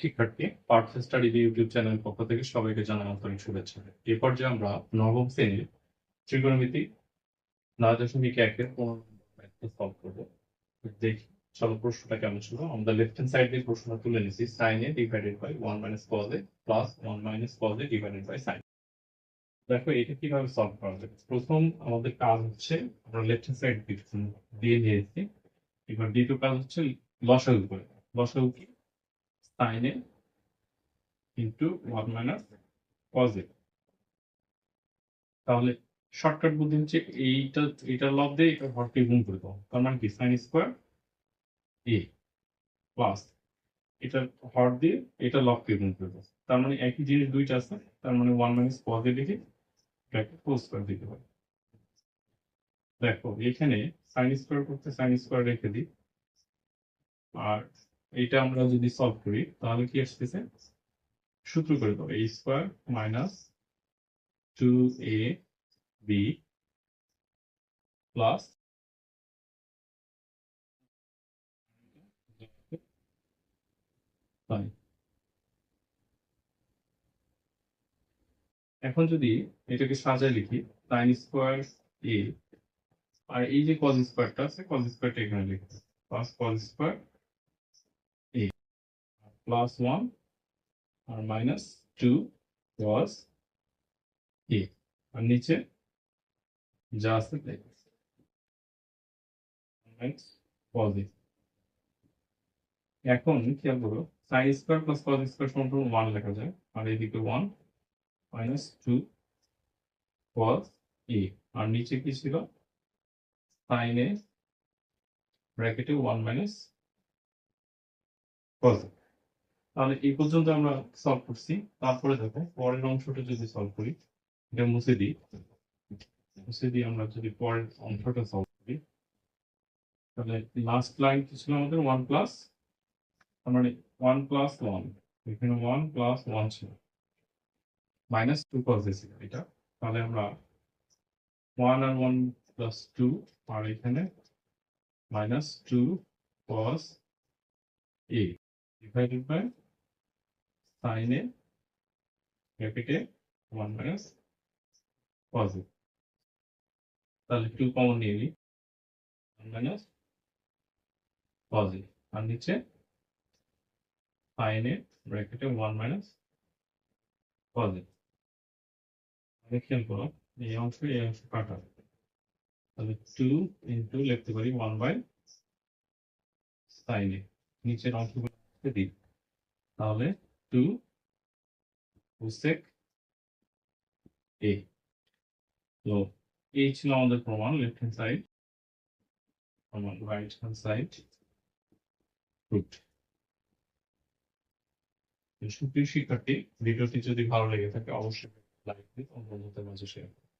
শিক্ষার্থী Partha study YouTube channel পক্ষ থেকে সবাইকে জানাই আন্তরিক শুভেচ্ছা। এই পর্যায়ে আমরা নবম শ্রেণির ত্রিকোণমিতি নয় দশমিক একের পনেরো সলভ করব। দেখি, চলো প্রশ্নটা কেমন ছিল? আমরা লেফট হ্যান্ড সাইড দিয়ে প্রশ্নটা তুলে নিছি। Sine A divided by one minus cos A plus one minus cos A divided by sine দেখো, এটা কীভাবে সলভ করা যাবে প্রথম আমাদের কাজ হচ্ছে, আমরা লেফট হ্যান্ড সাইড দিয়ে নিয়েছি। এবার দ্বিতীয় কাজ হচ্ছে লসাগু করে। লসাগু কি? Sine A into one minus cos A. তাহলে শর্টকাট বুদ্ধি হচ্ছে এইটা এটা লব দিয়ে এটা হরকে গুণ করে দাও তার মানে কি? সাইন স্কোয়ার এ প্লাস এটা হর দিয়ে এটা লবকে গুণ করে দাও তার মানে একই জিনিস দুইটা আছে, তার মানে ওয়ান মাইনাস এ লিখে এটাকে হোল স্কোয়ার দিতে পারি দেখো, এখানে সাইন স্কোয়ার করতে সাইন স্কোয়ার রেখে দিই, আর এইটা আমরা যদি সলভ করি, তাহলে কি আসতেছে? সূত্র করে দাও A square minus two A B plus এখন যদি এটাকে সাজায় লিখি সাইন স্কোয়ার এ আর এই যে কজ স্কোয়ারটা আছে কজ স্কোয়ারটা এখানে লিখতে plus cos square plus one R minus two cos A আর নিচে যা আছে তাই কস এখন খেয়াল করো sine square plus cos square সমান ওয়ান লেখা যায়। আর এদিকে one minus two cos A আর নিচে কি ছিল? সাইন এ ব্র্যাকেটে ওয়ান মাইনাস এ তাহলে এই পর্যন্ত আমরা সলভ করছি। তারপরে দেখো, পরের অংশটা যদি সলভ করি, এটা মুছে দিই। মুছে দিয়ে আমরা যদি পরের অংশটা সলভ করি, তাহলে লাস্ট লাইন কি ছিল আমাদের? ওয়ান প্লাস তার মানে ওয়ান প্লাস ওয়ান এখানে ওয়ান প্লাস ওয়ান ছিল। মাইনাস টু কস ছিল এটা। তাহলে আমরা ওয়ান আর ওয়ান প্লাস টু আর এখানে minus two cos A divided by sine A ব্র্যাকেটে ওয়ান মাইনাস কজ এ তাহলে টু কমন নিয়ে নিই। ওয়ান মাইনাস কজ এ আর নিচে সাইন এ ব্র্যাকেটে ওয়ান মাইনাস কজ এ তাহলে খেয়াল করো, এই অংশ এই অংশ কাটা। তাহলে টু ইন্টু লিখতে পারি ওয়ান বাই সাইন এ। নিচের অংশগুলো দিই তাহলে টু কোসেক এ তো এই ছিল আমাদের প্রমাণ লেফট হ্যান্ড সাইড প্রমাণ রাইট হ্যান্ড সাইড রুট সুপ্রিয় শিক্ষার্থী, ভিডিওটি যদি ভালো লেগে থাকে, অবশ্যই লাইক দিন ও মাঝে শেয়ার করুন।